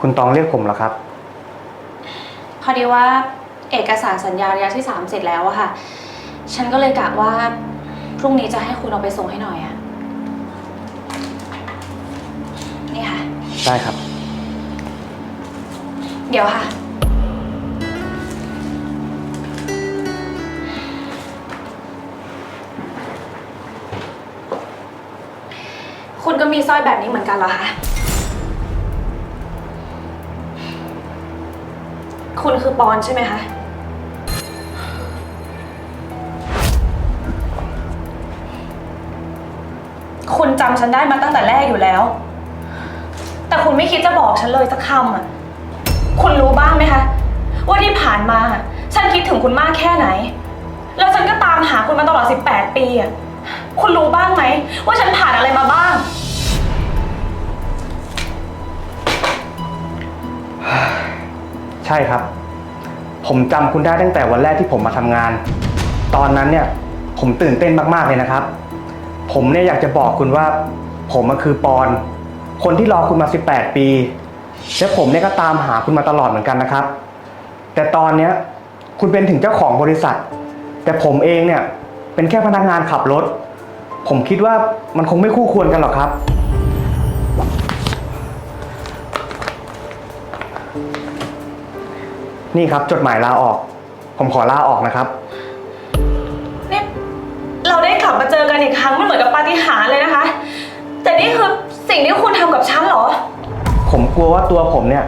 คุณตองเรียกผมเหรอครับ พอดีว่าเอกสารสัญญาระยะที่ 3 เสร็จแล้วอะค่ะ ฉันก็เลยกะว่าพรุ่งนี้จะให้คุณเอาไปส่งให้หน่อยอะนี่ค่ะ ได้ครับ เดี๋ยวค่ะ คุณก็มีสร้อยแบบนี้เหมือนกันเหรอคะ คุณคือปอนใช่ไหมคะ คุณจำฉันได้มาตั้งแต่แรกอยู่แล้ว แต่คุณไม่คิดจะบอกฉันเลยสักคำอะ คุณรู้บ้างไหมคะ ว่าที่ผ่านมา ฉันคิดถึงคุณมากแค่ไหน แล้วฉันก็ตามหาคุณมาตลอด 18 ปีอะ คุณรู้บ้างไหมว่าฉันผ่าน ใช่ครับ ผมจำคุณได้ตั้งแต่วันแรกที่ผมมาทำงาน ตอนนั้นเนี่ยผมตื่นเต้นมากๆเลยนะครับ ผมเนี่ยอยากจะบอกคุณว่า ผมมันคือปอน คนที่รอคุณมา 18 ปี และผมเนี่ยก็ตามหาคุณมาตลอดเหมือนกันนะครับ แต่ตอนเนี้ยคุณเป็นถึงเจ้าของบริษัท แต่ผมเองเนี่ยเป็นแค่พนักงานขับรถ ผมคิดว่ามันคงไม่คู่ควรกันหรอกครับ นี่ครับจดหมายลาออก ผมขอลาออกนะครับ นี่เราได้กลับมาเจอกันอีกครั้งมันเหมือนกับปาฏิหาริย์เลยนะคะ แต่นี่คือสิ่งที่คุณทำกับฉันเหรอ ผมกลัวว่าตัวผมเนี่ย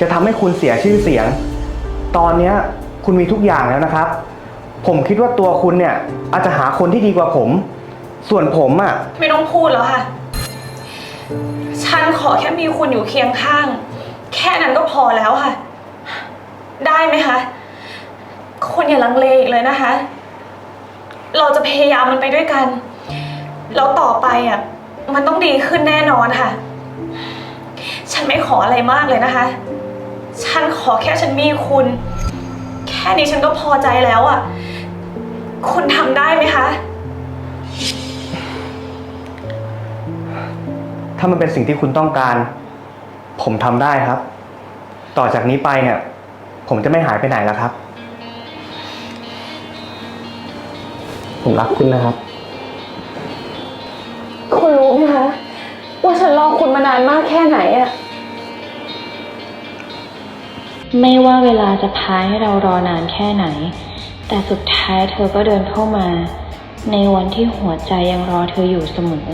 จะทำให้คุณเสียชื่อเสียง ตอนเนี้ยคุณมีทุกอย่างแล้วนะครับ ผมคิดว่าตัวคุณเนี่ยอาจจะหาคนที่ดีกว่าผม ส่วนผมอะ่ะ ไม่ต้องพูดแล้วค่ะ ฉันขอแค่มีคุณอยู่เคียงข้าง แค่นั้นก็พอแล้วค่ะ ได้ไหมคะคุณอย่าลังเลอีกเลยนะคะ เราจะพยายามมันไปด้วยกัน แล้วต่อไปอะ มันต้องดีขึ้นแน่นอนค่ะ ฉันไม่ขออะไรมากเลยนะคะ ฉันขอแค่ฉันมีคุณ แค่นี้ฉันก็พอใจแล้วอะ คุณทำได้ไหมคะ ถ้ามันเป็นสิ่งที่คุณต้องการ ผมทำได้ครับ ต่อจากนี้ไปเนี่ย ผมจะไม่หายไปไหนแล้วครับ ผมรักคุณนะครับ คุณรู้ไหมคะ ว่าฉันรอคุณมานานมากแค่ไหนอะไม่ว่าเวลาจะพาให้เรารอนานแค่ไหน แต่สุดท้ายเธอก็เดินเข้ามา ในวันที่หัวใจยังรอเธออยู่เสมอ